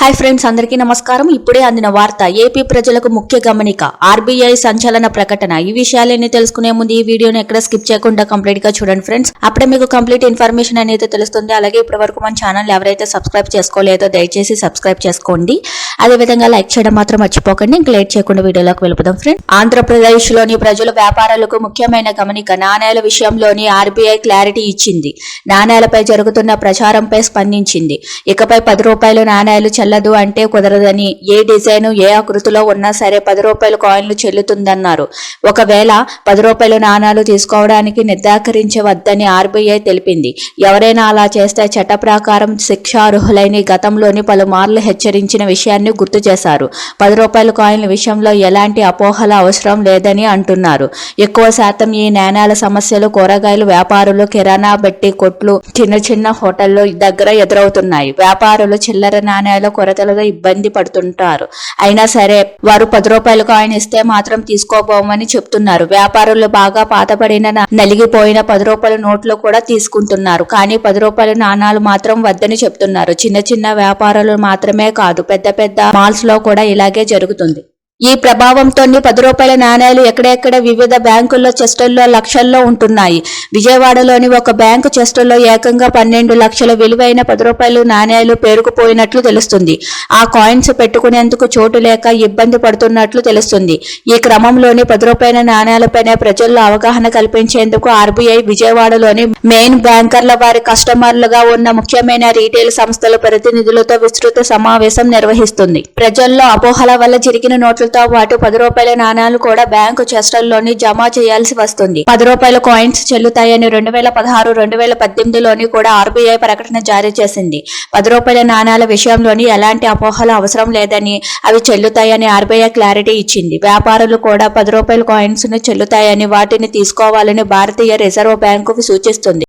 Hi friends అందరికీ నమస్కారం. ఇప్పుడే అందిన వార్త ఏపీ ప్రజలకు ముఖ్య గమనిక ఆర్బీఐ సంచలన ప్రకటన. ఈ విషయాలన్నీ తెలుసుకునే ముందు ఈ వీడియోని ఎక్కడ స్కిప్ చేయకుండా కంప్లీట్గా చూడండి ఫ్రెండ్స్. అప్పుడే మీకు కంప్లీట్ ఇన్ఫర్మేషన్ అనేది తెలుస్తుంది. అలాగే ఇప్పటి వరకు మన ఛానల్ ఎవరైతే సబ్స్క్రైబ్ చేసుకోలేదో దయచేసి సబ్స్క్రైబ్ చేసుకోండి. అదే విధంగా లైక్ చేయడం మాత్రం మర్చిపోకండి. ఇంక లేట్ చేయకుండా వీడియోలోకి వెళ్ళిపోదాం ఫ్రెండ్స్. ఆంధ్రప్రదేశ్లోని ప్రజల వ్యాపారాలకు ముఖ్యమైన గమనిక నాణ్యాల విషయంలోని ఆర్బీఐ క్లారిటీ ఇచ్చింది. నాణ్యాలపై జరుగుతున్న ప్రచారంపై స్పందించింది. ఇకపై పది రూపాయలు నాణేలు చల్లదు అంటే కుదరదని ఏ డిజైన్ ఏ ఆకృతిలో ఉన్నా సరే పది రూపాయల కాయిన్లు చెల్లుతుందన్నారు. ఒకవేళ పది రూపాయల నాణాలు తీసుకోవడానికి నిర్ధాకరించవద్దని ఆర్బీఐ తెలిపింది. ఎవరైనా అలా చేస్తే చట్ట ప్రకారం శిక్షార్హులైన గతంలోని పలుమార్లు హెచ్చరించిన విషయాన్ని గుర్తు చేశారు. పది రూపాయల కాయిన్ల విషయంలో ఎలాంటి అపోహల అవసరం లేదని అంటున్నారు. ఎక్కువ శాతం ఈ నాణాల సమస్యలు కూరగాయలు వ్యాపారులు కిరాణా బట్టి కొట్లు చిన్న చిన్న హోటల్లో దగ్గర ఎదురవుతున్నాయి. వ్యాపారులు చిల్లర నాణ్యాల కొరతలుగా ఇబ్బంది పడుతుంటారు. అయినా సరే వారు పది రూపాయల కాయిన్ ఇస్తే మాత్రం తీసుకోబోమని చెప్తున్నారు. వ్యాపారులు బాగా పాతపడిన నలిగిపోయిన పది రూపాయల నోట్లు కూడా తీసుకుంటున్నారు. కానీ పది రూపాయల నాణాలు మాత్రం వద్దని చెప్తున్నారు. చిన్న చిన్న వ్యాపారాలు మాత్రమే కాదు పెద్ద పెద్ద మాల్స్లో కూడా ఇలాగే జరుగుతుంది. ఈ ప్రభావంతోనే పది రూపాయల నాణేలు ఎక్కడెక్కడ వివిధ బ్యాంకుల్లో చెస్టుల్లో లక్షల్లో ఉంటున్నాయి. విజయవాడలోని ఒక బ్యాంకు చెస్టుల్లో ఏకంగా పన్నెండు లక్షల విలువైన పది రూపాయలు నాణేలు పేరుకుపోయినట్లు తెలుస్తుంది. ఆ కాయిన్స్ పెట్టుకునేందుకు చోటు లేక ఇబ్బంది పడుతున్నట్లు తెలుస్తుంది. ఈ క్రమంలోని పది రూపాయల నాణేలపైన ప్రజల్లో అవగాహన కల్పించేందుకు ఆర్బీఐ విజయవాడలోని మెయిన్ బ్యాంకర్ల వారి కస్టమర్లుగా ఉన్న ముఖ్యమైన రీటైల్ సంస్థల ప్రతినిధులతో విస్తృత సమావేశం నిర్వహిస్తుంది. ప్రజల్లో అపోహల వల్ల జరిగిన నోట్లతో పాటు పది రూపాయల నాణాలు కూడా బ్యాంకు చెస్టర్లోని జమ చేయాల్సి వస్తుంది. పది రూపాయల కాయిన్స్ చెల్లుతాయని రెండు వేల పదహారు రెండు వేల పద్దెనిమిదిలోని కూడా ఆర్బీఐ ప్రకటన జారీ చేసింది. పది రూపాయల నాణాల విషయంలోని ఎలాంటి అపోహలు అవసరం లేదని అవి చెల్లుతాయని ఆర్బీఐ క్లారిటీ ఇచ్చింది. వ్యాపారులు కూడా పది రూపాయల కాయిన్స్ను చెల్లుతాయని వాటిని తీసుకోవాలని భారతీయ రిజర్వ్ బ్యాంకు సూచిస్తుంది.